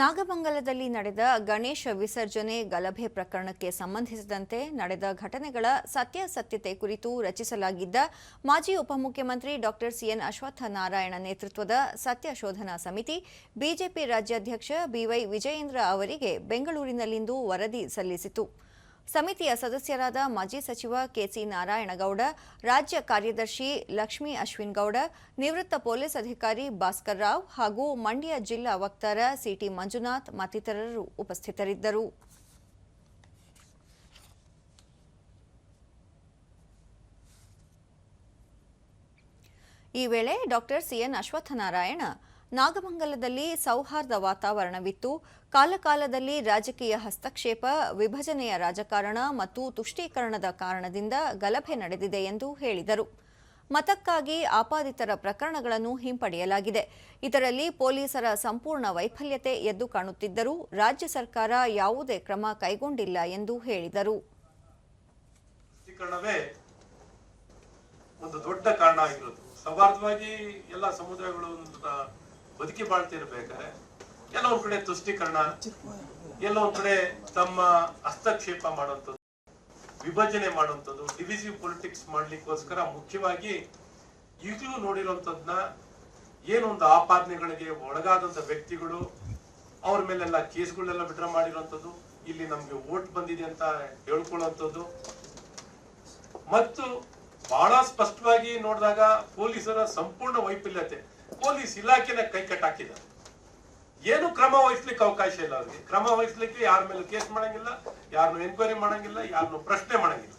ನಾಗಮಂಗಲದಲ್ಲಿ ನಡೆದ ಗಣೇಶ ವಿಸರ್ಜನೆ ಗಲಭೆ ಪ್ರಕರಣಕ್ಕೆ ಸಂಬಂಧಿಸಿದಂತೆ ನಡೆದ ಘಟನೆಗಳ ಸತ್ಯಾಸತ್ಯತೆ ಕುರಿತು ರಚಿಸಲಾಗಿದ್ದ ಮಾಜಿ ಉಪಮುಖ್ಯಮಂತ್ರಿ ಡಾಕ್ಟರ್ ಸಿಎನ್ ಅಶ್ವತ್ಥ ನಾರಾಯಣ ನೇತೃತ್ವದ ಸತ್ಯ ಶೋಧನಾ ಸಮಿತಿ, ಬಿಜೆಪಿ ರಾಜ್ಯಾಧ್ಯಕ್ಷ ಬಿವೈ ವಿಜಯೇಂದ್ರ ಅವರಿಗೆ ಬೆಂಗಳೂರಿನಲ್ಲಿಂದು ವರದಿ ಸಲ್ಲಿಸಿತು. ಸಮಿತಿಯ ಸದಸ್ಯರಾದ ಮಾಜಿ ಸಚಿವ ಕೆಸಿ ನಾರಾಯಣಗೌಡ, ರಾಜ್ಯ ಕಾರ್ಯದರ್ಶಿ ಲಕ್ಷ್ಮೀ ಅಶ್ವಿನ್ ಗೌಡ ನಿವೃತ್ತ ಪೊಲೀಸ್ ಅಧಿಕಾರಿ ಭಾಸ್ಕರ್ ರಾವ್ ಹಾಗೂ ಮಂಡ್ಯ ಜಿಲ್ಲಾ ವಕ್ತಾರ ಸಿಟಿ ಮಂಜುನಾಥ್ ಮತ್ತಿತರರು ಉಪಸ್ಥಿತರಿದ್ದರು. ಈ ವೇಳೆ ಡಾಕ್ಟರ್ ಸಿಎನ್ ಅಶ್ವತ್ಥನಾರಾಯಣ ನಾಗಮಂಗಲದಲ್ಲಿ ಸೌಹಾರ್ದ ವಾತಾವರಣವಿತ್ತು. ಕಾಲಕಾಲದಲ್ಲಿ ರಾಜಕೀಯ ಹಸ್ತಕ್ಷೇಪ, ವಿಭಜನೆಯ ರಾಜಕಾರಣ ಮತ್ತು ತುಷ್ಟೀಕರಣದ ಕಾರಣದಿಂದ ಗಲಭೆ ನಡೆದಿದೆ ಎಂದು ಹೇಳಿದರು. ಮತಕ್ಕಾಗಿ ಆಪಾದಿತರ ಪ್ರಕರಣಗಳನ್ನು ಹಿಂಪಡೆಯಲಾಗಿದೆ. ಇದರಲ್ಲಿ ಪೊಲೀಸರ ಸಂಪೂರ್ಣ ವೈಫಲ್ಯತೆ ಎದ್ದು ಕಾಣುತ್ತಿದ್ದರೂ ರಾಜ್ಯ ಸರ್ಕಾರ ಯಾವುದೇ ಕ್ರಮ ಕೈಗೊಂಡಿಲ್ಲ ಎಂದು ಹೇಳಿದರು. ಒಂದು ದೊಡ್ಡ ಕಾರಣ ಆಗಿರೋದು. ಸೌಹಾರ್ದವಾಗಿ ಎಲ್ಲ ಸಮುದಾಯಗಳು ಬದುಕಿ ಬಾಳ್ತಿರ್ಬೇಕಾದ್ರೆ ಕೆಲವೊಂದ್ ಕಡೆ ತುಷ್ಟೀಕರಣ ಒಂದ್ ಕಡೆ ತಮ್ಮ ಹಸ್ತಕ್ಷೇಪ ಮಾಡುವಂಥದ್ದು ವಿಭಜನೆ ಮಾಡುವಂಥದ್ದು ಡಿವಿಸಿವ್ ಪೊಲಿಟಿಕ್ಸ್ ಮಾಡ್ಲಿಕ್ಕೋಸ್ಕರ ಮುಖ್ಯವಾಗಿ ಈಗಲೂ ನೋಡಿರುವಂಥದ್ನ ಏನೊಂದು ಆಪಾದನೆಗಳಿಗೆ ಒಳಗಾದಂತ ವ್ಯಕ್ತಿಗಳು ಅವ್ರ ಮೇಲೆಲ್ಲ ಕೇಸ್ಗಳನ್ನೆಲ್ಲ ವಿಡ್ರಾ ಮಾಡಿರುವಂಥದ್ದು ಇಲ್ಲಿ ನಮ್ಗೆ ವೋಟ್ ಬಂದಿದೆ ಅಂತ ಹೇಳ್ಕೊಳ್ಳುವಂಥದ್ದು. ಮತ್ತು ಬಹಳ ಸ್ಪಷ್ಟವಾಗಿ ನೋಡಿದಾಗ ಪೊಲೀಸರ ಸಂಪೂರ್ಣ ವೈಫಲ್ಯತೆ. ಪೊಲೀಸ್ ಇಲಾಖೆನ ಕೈಕಟ್ಟಾಕಿದ್ದಾರೆ ಏನು ಕ್ರಮ ವಹಿಸ್ಲಿಕ್ಕೆ ಅವಕಾಶ ಇಲ್ಲ ಅವ್ರಿಗೆ. ಕ್ರಮ ವಹಿಸ್ಲಿಕ್ಕೆ ಯಾರ ಮೇಲೆ ಕೇಸ್ ಮಾಡಂಗಿಲ್ಲ, ಯಾರನ್ನು ಎನ್ಕ್ವೈರಿ ಮಾಡಂಗಿಲ್ಲ, ಯಾರನ್ನು ಪ್ರಶ್ನೆ ಮಾಡಂಗಿಲ್ಲ.